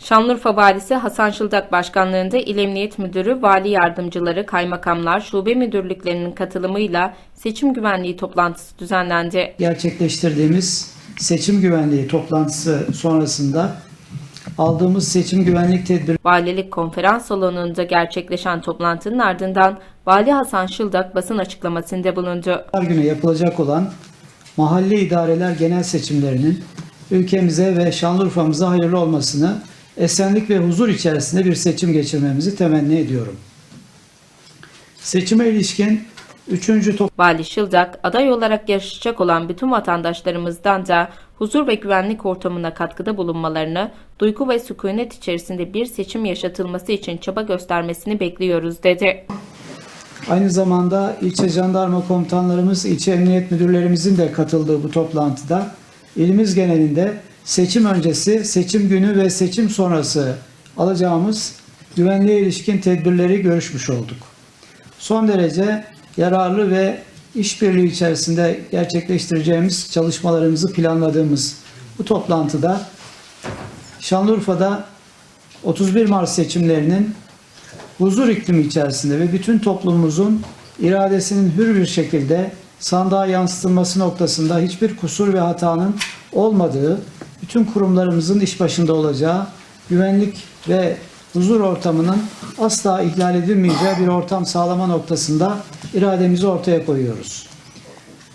Şanlıurfa Valisi Hasan Şıldak Başkanlığında İl Emniyet Müdürü, Vali Yardımcıları, Kaymakamlar, Şube Müdürlüklerinin katılımıyla seçim güvenliği toplantısı düzenlendi. gerçekleştirdiğimiz seçim güvenliği toplantısı sonrasında aldığımız seçim güvenlik tedbirleri Valilik konferans salonunda gerçekleşen toplantının ardından Vali Hasan Şıldak basın açıklamasında bulundu. günü yapılacak olan mahalli idareler genel seçimlerinin ülkemize ve Şanlıurfa'mıza hayırlı olmasını, esenlik ve huzur içerisinde bir seçim geçirmemizi temenni ediyorum. Seçime ilişkin üçüncü Vali Şıldak, aday olarak yarışacak olan bütün vatandaşlarımızdan da huzur ve güvenlik ortamına katkıda bulunmalarını, duygu ve sükunet içerisinde bir seçim yaşatılması için çaba göstermesini bekliyoruz dedi. Aynı zamanda ilçe jandarma komutanlarımız, ilçe emniyet müdürlerimizin de katıldığı bu toplantıda ilimiz genelinde seçim öncesi, seçim günü ve seçim sonrası alacağımız güvenliğe ilişkin tedbirleri görüşmüş olduk. Son derece yararlı ve işbirliği içerisinde gerçekleştireceğimiz çalışmalarımızı planladığımız bu toplantıda Şanlıurfa'da 31 Mart seçimlerinin huzur iklimi içerisinde ve bütün toplumumuzun iradesinin hür bir şekilde sandığa yansıtılması noktasında hiçbir kusur ve hatanın olmadığı, bütün kurumlarımızın iş başında olacağı, güvenlik ve huzur ortamının asla ihlal edilmeyeceği bir ortam sağlama noktasında irademizi ortaya koyuyoruz.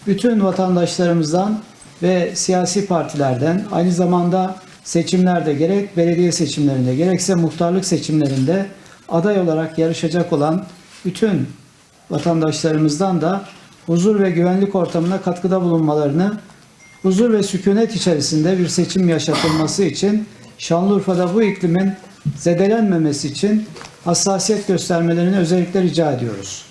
Bütün vatandaşlarımızdan ve siyasi partilerden aynı zamanda seçimlerde gerek belediye seçimlerinde gerekse muhtarlık seçimlerinde aday olarak yarışacak olan bütün vatandaşlarımızdan da huzur ve güvenlik ortamına katkıda bulunmalarını, huzur ve sükunet içerisinde bir seçim yaşatılması için Şanlıurfa'da bu iklimin zedelenmemesi için hassasiyet göstermelerini özellikle rica ediyoruz.